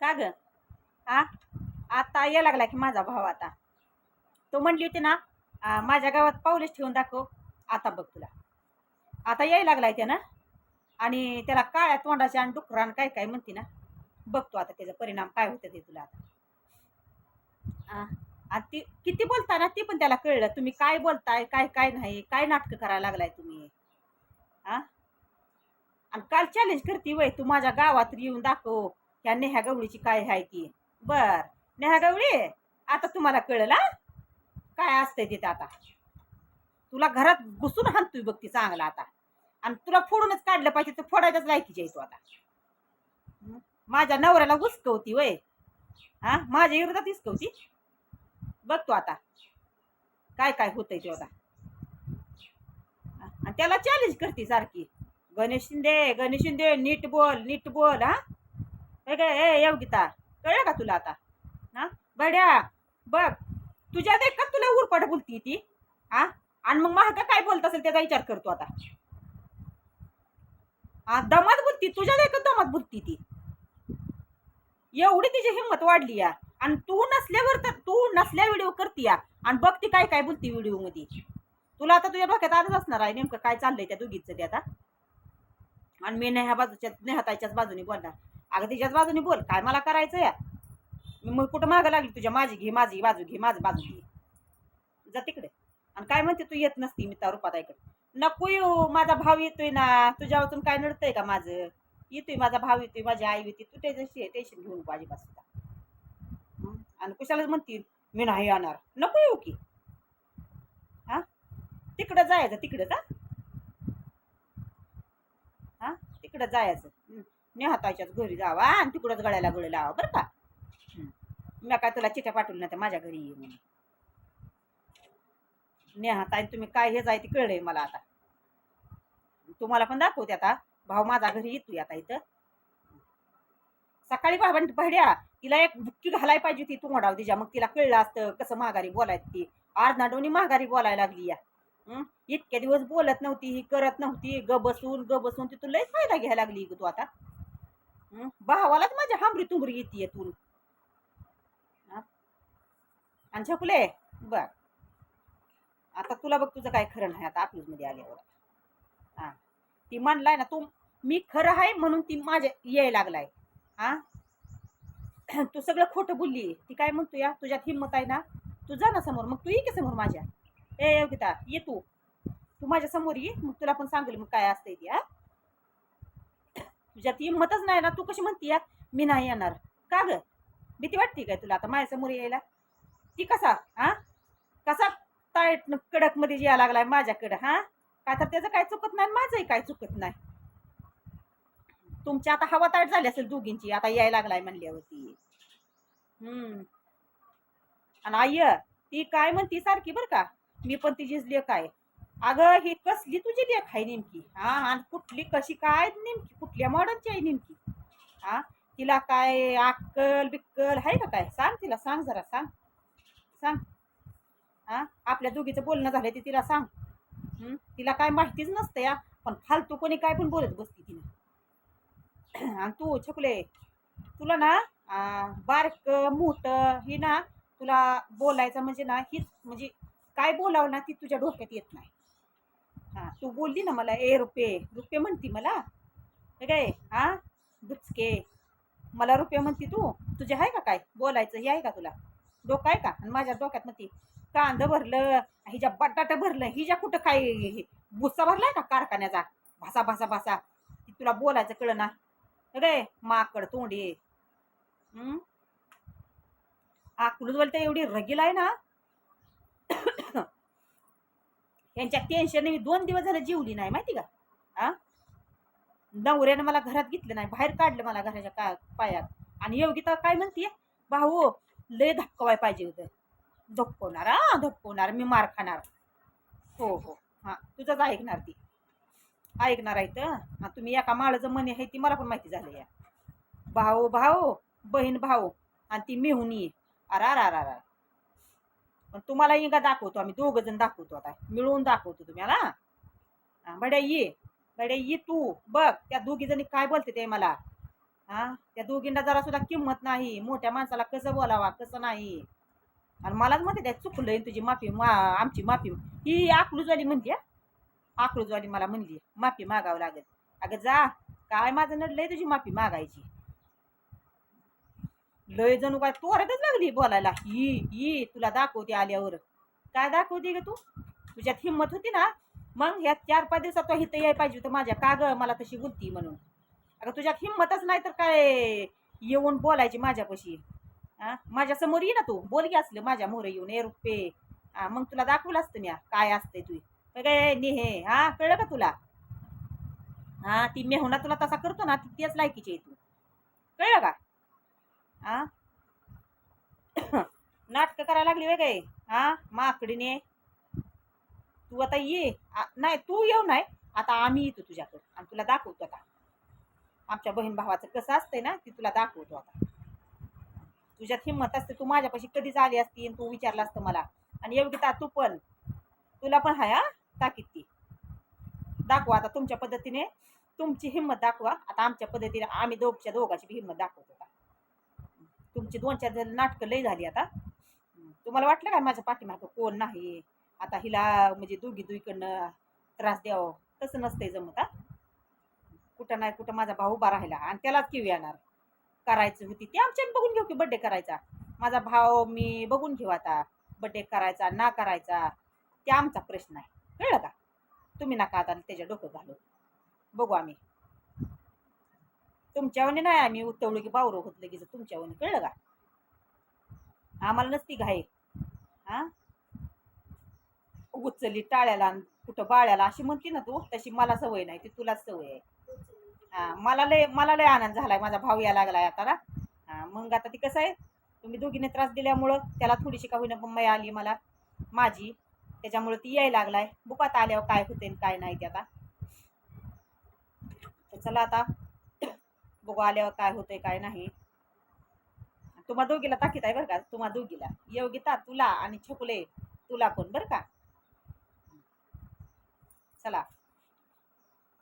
का ग? आ? आता या लागला की माझा भाव आता. तो म्हणली होती ना माझ्या गावात पाऊलच ठेवून दाखव. आता बघ तुला. आता यायला लागलाय आहे ना आणि त्याला काळ्या तोंडाच्या आणि डुकरान काय काय म्हणते ना. बघतो आता त्याचा परिणाम काय होतं ते तुला आता. आणि ती किती बोलता ना ती पण त्याला कळलं. तुम्ही काय बोलताय काय काय नाही काय नाटकं करायला लागलाय तुम्ही? आ? आणि काल चॅलेंज करते वय तू माझ्या गावात येऊन दाखव. ह्या नेहा गवळीची काय आहे ती? बर. नेहा गवळी आता तुम्हाला कळलं काय असतंय तिथं आता? तुला घरात घुसून हाणतोय बघ ती चांगला आता. आणि तुला फोडूनच काढलं पाहिजे तर फोडायलाच लायकीची आहे तू आता. माझ्या नवऱ्याला हुसकवती वय. हा? माझ्या विरोधात हिसकवती? बघ तू आता. काय काय होतंय ते आता. आणि त्याला चॅलेंज करते सारखी. गणेश शिंदे गणेश शिंदे नीट बोल नीट बोल हा? हे काय ए योगिता कळलं का तुला आता? हा? बड्या बघ तुझ्या देख का तुला उरपाट बोलती ती? हा? आणि मग महाग काय बोलत असेल त्याचा विचार करतो आता. हा दमात बोलती तुझ्या देख दमात बोलती ती? एवढी तिची हिंमत वाढली या. आणि तू नसल्यावर तर तू नसल्या व्हिडिओ करती या. आणि बघ ती काय काय बोलती व्हिडिओमध्ये. तुला आता तुझ्या डोक्यात आलंच असणार आहे नेमकं काय चाललंय त्या दोघीचं ते आता. आणि मी नेहा बाजूच्या नेहाताईच्याच बाजूने बोलणार. अगं तिच्याच बाजूने बोल काय मला करायचं या मी मग कुठं मागं लागली तुझ्या? माझी घे माझी बाजू घे माझी बाजू घे. जा तिकडे. आणि काय म्हणते तू? येत नसती मी त्या रुपात नको येऊ माझा भाव येतोय ना. तुझ्या वाचून काय नडतंय का माझं? येतोय माझा भाव येतोय माझी आई येते तू त्याच्याशी टेन्शन घेऊन नको अजिबात सुद्धा. आणि कुशालाच म्हणतील मी नाही येणार. नको येऊ की. हा? तिकडं जायचं तिकडं जा. हा? तिकडं जायचं. नेहाताच्याच घरी जावा आणि तिकडंच गळ्याला गळ लावा बरं का. मी काय तुला चिठ्या पाठवली नाही तर माझ्या घरी ये म्हणून. नेहाताई तुम्ही काय हे जाय ते कळलंय मला आता. तुम्हाला पण दाखवते आता. भाऊ माझा घरी येतो आता इथं. सकाळी बाबा भड्या तिला एक बुक्की घालाय पाहिजे होती तू म्हणाव तिच्या मग तिला कळलं असतं कसं माघारी बोलायचं ती. अर्धाडोनी माघारी बोलायला लागली या. इतक्या दिवस बोलत नव्हती ही करत नव्हती. ग बसून ग बसून ती तू लय फायदा घ्यायला लागली तू आता. भावालाच माझ्या हांबरी तुंबरी येते तू हं? आणि छकुले बर. आता तुला बघ तुझं काय खरं नाही आता मध्ये आल्यावर. हा. ती म्हणलाय ना तू मी खरं आहे म्हणून ती माझ्या यायला लागलाय. हा? तू सगळं खोटं बोलली. ती काय म्हणतो या? तुझ्यात हिंमत आहे ना? तू जा ना समोर मग तू ये की समोर माझ्या. ए योगिता ये तू. तू माझ्यासमोर ये मग तुला पण सांगेल मग काय असतंय ती हा? तुझ्यात हिंमतच नाही ना. तू कशी म्हणती या मी नाही येणार. का ग? भीती वाटते काय तुला? आता माझ्यासमोर यायला? ती कसा? हा कसा टाईट कडकमध्ये यायला लागलाय माझ्याकडं हा? काय तर त्याचं काय चुकत नाही माझंही काय चुकत नाही. तुमची आता हवा ताट झाली असेल दोघींची आता यायला लागलाय म्हणल्यावरती. हम्म. आणि आय ती काय म्हणती? सारखी बरं का? मी पण तिचीच लेख आहे अगं ही कसली तुझी लेख आहे नेमकी? हा आणि कुठली कशी काय नेमकी? कुठल्या मॉडलची आहे नेमकी? हा तिला काय अक्कल बिक्कल आहे का काय? सांग तिला सांग जरा सांग. सांग. हा आपल्या दोघीचं बोलणं झालं ते तिला सांग. तिला काय माहितीच नसतं या पण फालतू कोणी काय पण बोलत बसती तिने. आणि तू छकुले तुला ना बारक मोठं ही ना तुला बोलायचं म्हणजे ना हीच म्हणजे काय बोलावं ना ती तुझ्या डोक्यात येत नाही. हां. तू बोलली ना मला ए रुपये रुपये म्हणती मला. हे काय हां? दुचके. मला रुपये म्हणती तू? तुझे आहे का काय? बोलायचं हे आहे का तुला? डोकं आहे का? आणि माझ्या डोक्यात म्हणती कांदं भरलं हिच्या बटाटा भरलं हिच्या कुठं काय हे- भुस्सा भरलाय का कारखान्याचा? भासा भासा भासा. तुला बोलायचं कळ ना रे माकड तोंडी. आकुलच बोलते एवढी रगील आहे ना. यांच्या टेन्शन मी दोन दिवस झालं जीवली नाही माहिती का? आ? नवऱ्यानं मला घरात घेतलं नाही बाहेर काढलं मला घराच्या का पायात. आणि योगिता काय म्हणतीये? भाऊ लय धक्कवाय पाहिजे होतं. धपकवणार हा धपकवणार मी मार खाणार. हो हो. हां तुझंच ऐकणार ती. ऐकणार आहे तर. तुम्ही एका माळाचं मनी आहे ती मला पण माहिती झाली या भाऊ भाऊ बहीण भाऊ. आणि ती मेहुनी अरा अरा अरा अरा पण तुम्हाला इंगा दाखवतो आम्ही दोघ जण दाखवतो आता. मिळून दाखवतो तुम्हाला हां बड्या ये बड्या ये तू बघ त्या दोघी जणी काय बोलते ते मला. हा त्या दोघींना जरा सुद्धा किंमत नाही मोठ्या माणसाला कसं बोलावा कसं नाही. आणि मलाच म्हणते त्या चुकलंय तुझी माफी मा आमची माफी. ही आकलूजवाली म्हणते आकलूजवाली मला म्हणली माफी मागावं लागेल. अगं जा काय माझं नडलंय तुझी माफी मागायची? लय जणू काय तोरतच लागली बोलायला. ही ही तुला दाखवते आल्यावर. काय दाखवते ग तू? तुझ्यात हिंमत होती ना? मग ह्या चार पाच दिवसात तो इथं याय पाहिजे होतं माझ्या. का ग? मला तशी बोलती म्हणून. अगं तुझ्यात हिंमतच नाही तर काय येऊन बोलायची माझ्यापाशी? हा माझ्यासमोर ये ना तू. बोल की असलं. माझ्या मोर येऊन ए रुपये हा मग तुला दाखवलं असतं मी काय असतंय तू. काय नेहे हा कळलं का तुला? हा ती मेहुना तुला तसा करतो ना ती तेच लायकीची आहे तू. कळलं का? आ? नाटकं करायला लागली वेगळे काय? हा माकडीने. तू आता ये. नाही तू येऊ नाही. आता आम्ही येतो तुझ्याकडे. आणि तुला दाखवतो आता. आमच्या बहीण भावाचं कसं असतंय ना ती तुला दाखवतो आता. तुझ्यात हिंमत असते तू माझ्यापाशी कधीच आली असती आणि तू विचारलं असतं मला. आणि योगिता तू पण. तुला पण हाय हा? ताकीद ती. दाखवा आता तुमच्या पद्धतीने. तुमची हिंमत दाखवा. आता आमच्या पद्धतीने आम्ही दोघच्या दोघाची हिंमत दाखवतो. तुमची दोन चार जण नाटकं लई झाली आता. तुम्हाला वाटलं काय माझ्या पाठीमागं कोण नाही? आता हिला म्हणजे दोघी दुईकडनं त्रास द्यावं. तसं नसतंय जमत हा. कुठं नाही कुठं माझा भाऊ उभा राहिला आणि त्यालाच किव येणार. करायचं होती ते. आमच्यात बघून घेऊ की बड्डे करायचा. माझा भाव मी बघून घेऊ आता. बड्डे करायचा ना करायचा. ते आमचा प्रश्न आहे. कळलं का? तुम्ही नका आता त्याच्या डोकं घालू. बघू आम्ही. तुमच्यावनी नाही आम्ही उतवलं की बावरो होत लगेच तुमच्यावनी कळलं का? आम्हाला नसती घाई. हा? उचलली टाळ्याला आणि कुठं बाळ्याला अशी म्हणते ना तू तशी मला सवय नाही ती तुलाच सवय आहे. हा मला लय मला लय आनंद झालाय माझा भाऊ या लागलाय आता ना. हा मग आता ती कसं आहे? तुम्ही दोघीने त्रास दिल्यामुळं त्याला थोडीशी का होईना मम्मा आली मला माझी. त्याच्यामुळे ती यायला लागलाय. बुकात आल्यावर काय होते आणि काय नाही ते आता. तर चला आता. बघू आल्यावर काय होतंय काय नाही. तुम्हा दोघीला ताकीत आहे बरं का? तुम्हा दोघीला. योगिता तुला आणि छकुले तुला कोण बरं का? चला.